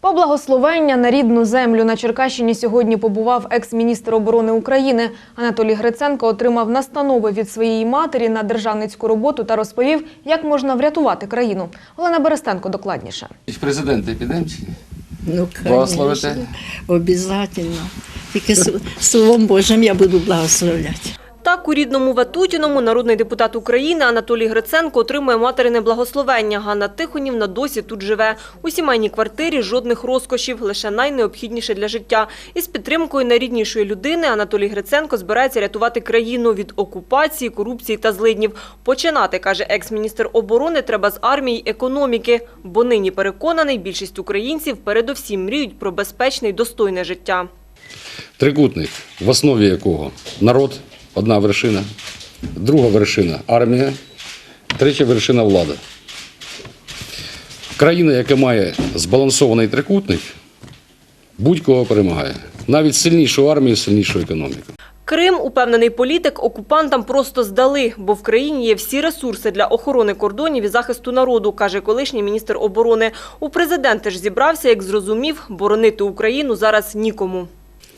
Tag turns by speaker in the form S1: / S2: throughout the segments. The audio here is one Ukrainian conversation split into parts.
S1: По благословення на рідну землю на Черкащині сьогодні побував екс-міністр оборони України. Анатолій Гриценко отримав настанови від своєї матері на державницьку роботу та розповів, як можна врятувати країну. Олена Берестенко докладніше.
S2: В президенти підемо чи?
S3: Ну,
S2: Благословите?
S3: конечно, обязательно. Тільки Словом Божим я буду благословляти.
S4: Так, у рідному Ватутіному народний депутат України Анатолій Гриценко отримує материне благословення. Ганна Тихонівна досі тут живе. У сімейній квартирі жодних розкошів, лише найнеобхідніше для життя. Із підтримкою найріднішої людини Анатолій Гриценко збирається рятувати країну від окупації, корупції та злиднів. Починати, каже екс-міністр оборони, треба з армії економіки. Бо нині переконаний, більшість українців передовсім мріють про безпечне й достойне життя.
S5: Трикутник, в основі якого народ одна вершина, друга вершина армія, третя вершина влада. Країна, яка має збалансований трикутник, будь-кого перемагає. Навіть сильнішу армію, сильнішу економіку.
S4: Крим, упевнений політик, окупантам просто здали, бо в країні є всі ресурси для охорони кордонів і захисту народу, каже колишній міністр оборони. У президента ж зібрався, як зрозумів, боронити Україну зараз нікому.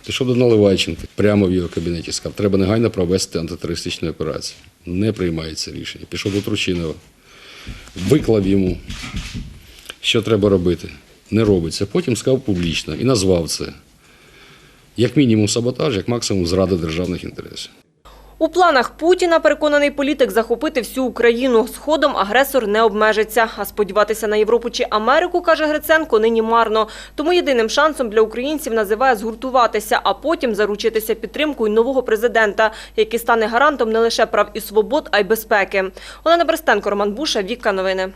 S5: Пішов до Наливайченка, прямо в його кабінеті сказав, треба негайно провести антитерористичну операцію. Не приймається рішення. Пішов до Тручинова, виклав йому, що треба робити. Не робиться. Потім сказав публічно і назвав це. Як мінімум саботаж, як максимум зрада державних інтересів.
S4: У планах Путіна, переконаний політик, захопити всю Україну. Сходом агресор не обмежиться. А сподіватися на Європу чи Америку, каже Гриценко, нині марно. Тому єдиним шансом для українців називає згуртуватися, а потім заручитися підтримкою нового президента, який стане гарантом не лише прав і свобод, а й безпеки. Олена Берстенко, Роман Буша, Віка Новини.